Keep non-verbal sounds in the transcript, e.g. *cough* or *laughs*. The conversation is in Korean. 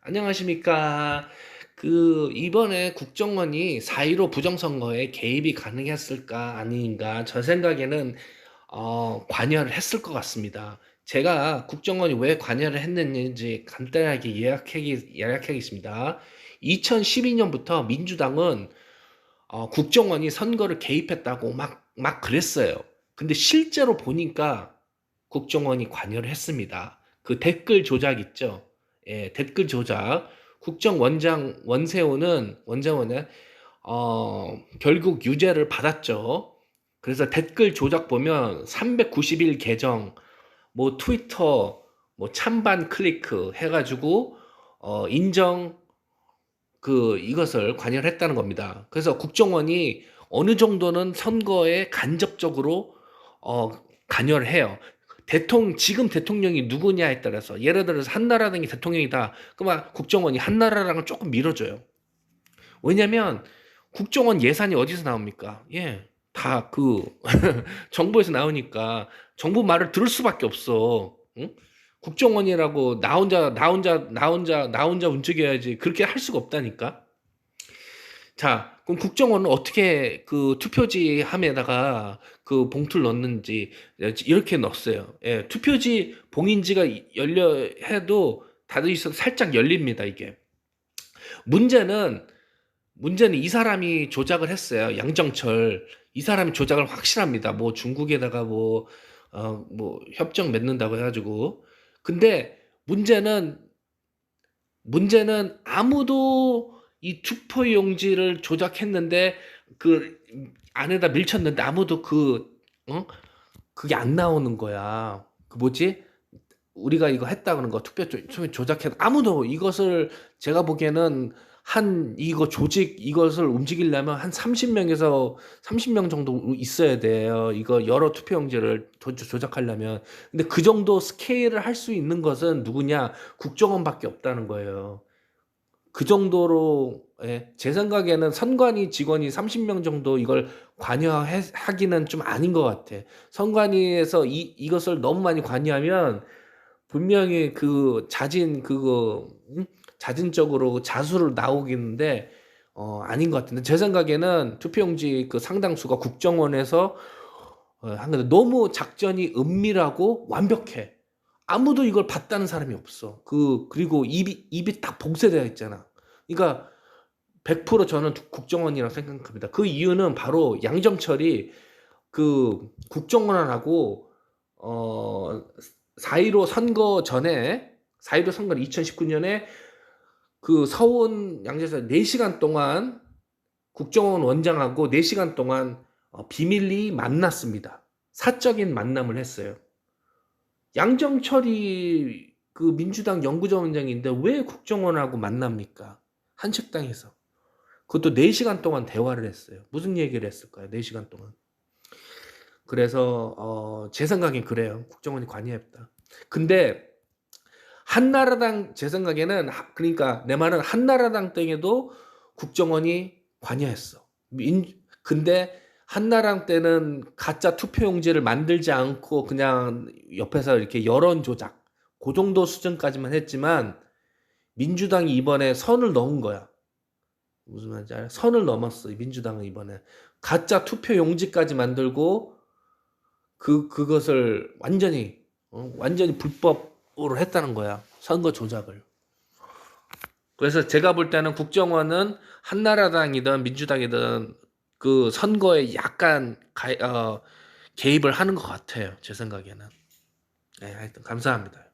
안녕하십니까. 그, 이번에 국정원이 4.15 부정선거에 개입이 가능했을까, 아닌가, 저 생각에는, 어, 관여를 했을 것 같습니다. 제가 국정원이 왜 관여를 했는지 간단하게 요약하기, 요약하겠습니다. 2012년부터 민주당은, 어, 국정원이 선거를 개입했다고 막, 막 그랬어요. 근데 실제로 보니까 국정원이 관여를 했습니다. 그 댓글 조작 있죠? 예, 댓글 조작. 국정원장 원세호는 원장원은 어, 결국 유죄를 받았죠. 그래서 댓글 조작 보면 391 계정, 뭐 트위터, 뭐 찬반 클리크 해가지고 어, 인정 그 이것을 관여를 했다는 겁니다. 그래서 국정원이 어느 정도는 선거에 간접적으로 어, 관여를 해요. 대통령 지금 대통령이 누구냐에 따라서 예를 들어서 한나라당이 대통령이다. 그러면 국정원이 한나라당을 조금 밀어줘요. 왜냐면 국정원 예산이 어디서 나옵니까? 예, 다 그 *laughs* 정부에서 나오니까 정부 말을 들을 수밖에 없어. 응? 국정원이라고 나 혼자 나 혼자 나 혼자 나 혼자 움직여야지 그렇게 할 수가 없다니까. 자, 그럼 국정원은 어떻게 그 투표지 함에다가 그 봉투를 넣는지 이렇게 넣었어요. 예, 투표지 봉인지가 열려 해도 닫아 있어 살짝 열립니다, 이게. 문제는 문제는 이 사람이 조작을 했어요. 양정철. 이 사람이 조작을 확실합니다. 뭐 중국에다가 뭐, 어, 뭐 협정 맺는다고 해가지고. 근데 문제는, 문제는 아무도 이 투표 용지를 조작했는데 그 안에다 밀쳤는데 아무도 그, 어? 그게 안 나오는 거야. 그 뭐지? 우리가 이거 했다는 거 투표 조- 조작해 아무도 이것을 제가 보기에는 한 이거 조직 이것을 움직이려면 한 30명에서 30명 정도 있어야 돼요. 이거 여러 투표용지를 조- 조작하려면. 근데 그 정도 스케일을 할 수 있는 것은 누구냐? 국정원밖에 없다는 거예요. 그 정도로 예, 제 생각에는 선관위 직원이 30명 정도 이걸 관여하기는 좀 아닌 것 같아. 선관위에서 이, 이것을 너무 많이 관여하면 분명히 그 자진 그거 음? 자진적으로 자수를 나오겠는데 어 아닌 것 같은데 제 생각에는 투표용지 그 상당수가 국정원에서 어, 한 건데 너무 작전이 은밀하고 완벽해. 아무도 이걸 봤다는 사람이 없어. 그 그리고 입이 입이 딱 봉쇄되어 있잖아. 그러니까 100% 저는 국정원이라고 생각합니다. 그 이유는 바로 양정철이 그 국정원하고 어 4.15 선거 전에 4.15 선거는 2019년에 그 서원 양재에서 4시간 동안 국정원 원장하고 4시간 동안 어, 비밀리 만났습니다. 사적인 만남을 했어요. 양정철이 그 민주당 연구전원장인데 왜 국정원하고 만납니까? 한식당에서. 그것도 4시간 동안 대화를 했어요. 무슨 얘기를 했을까요? 4시간 동안. 그래서 어, 제 생각엔 그래요. 국정원이 관여했다. 근데 한나라당 제 생각에는 하- 그러니까 내 말은 한나라당 때에도 국정원이 관여했어. 민 근데 한나라당 때는 가짜 투표용지를 만들지 않고 그냥 옆에서 이렇게 여론 조작 그 정도 수준까지만 했지만 민주당이 이번에 선을 넘은 거야. 무슨 말인지 알아? 선을 넘었어. 민주당은 이번에 가짜 투표 용지까지 만들고 그 그것을 완전히 어, 완전히 불법으로 했다는 거야 선거 조작을. 그래서 제가 볼 때는 국정원은 한나라당이든 민주당이든 그 선거에 약간 가, 어, 개입을 하는 것 같아요 제 생각에는. 네, 하여튼 감사합니다.